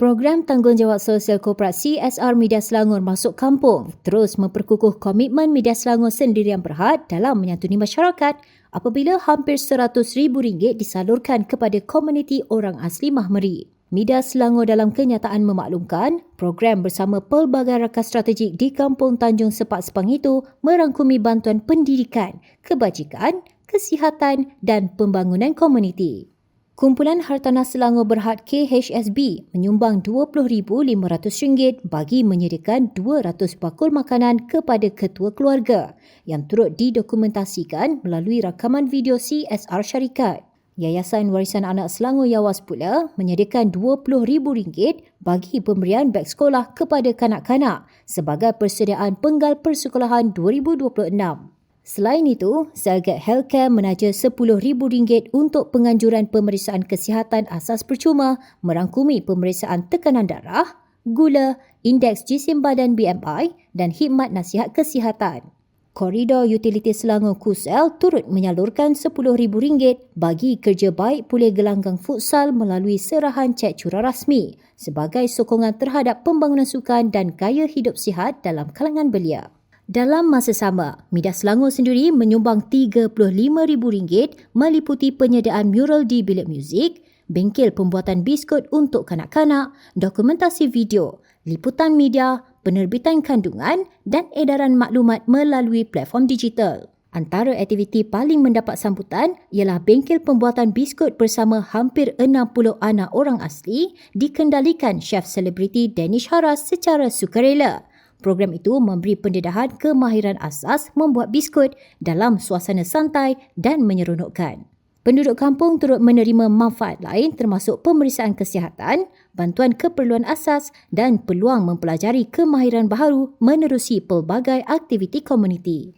Program Tanggungjawab Sosial Koperasi CSR Media Selangor Masuk Kampung terus memperkukuh komitmen Media Selangor sendirian berhad dalam menyantuni masyarakat apabila hampir RM100,000 disalurkan kepada komuniti orang asli Mahmeri. Media Selangor dalam kenyataan memaklumkan, program bersama pelbagai rakan strategik di Kampung Tanjung Sepak Sepang itu merangkumi bantuan pendidikan, kebajikan, kesihatan dan pembangunan komuniti. Kumpulan Hartanah Selangor Berhad KHSB menyumbang RM20,500 bagi menyediakan 200 bakul makanan kepada ketua keluarga yang turut didokumentasikan melalui rakaman video CSR syarikat. Yayasan Warisan Anak Selangor Yawas pula menyediakan RM20,000 bagi pemberian beg sekolah kepada kanak-kanak sebagai persediaan penggal persekolahan 2026. Selain itu, Selgat Healthcare menaja RM10,000 untuk penganjuran pemeriksaan kesihatan asas percuma merangkumi pemeriksaan tekanan darah, gula, indeks jisim badan BMI dan khidmat nasihat kesihatan. Koridor Utiliti Selangor KUSEL turut menyalurkan RM10,000 bagi kerja baik pulih gelanggang futsal melalui serahan cek curah rasmi sebagai sokongan terhadap pembangunan sukan dan gaya hidup sihat dalam kalangan belia. Dalam masa sama, Midah Selangor sendiri menyumbang RM35,000 meliputi penyediaan mural di bilik muzik, bengkel pembuatan biskut untuk kanak-kanak, dokumentasi video, liputan media, penerbitan kandungan dan edaran maklumat melalui platform digital. Antara aktiviti paling mendapat sambutan ialah bengkel pembuatan biskut bersama hampir 60 anak orang asli dikendalikan chef selebriti Danish Haras secara sukarela. Program itu memberi pendedahan kemahiran asas membuat biskut dalam suasana santai dan menyeronokkan. Penduduk kampung turut menerima manfaat lain termasuk pemeriksaan kesihatan, bantuan keperluan asas dan peluang mempelajari kemahiran baharu menerusi pelbagai aktiviti komuniti.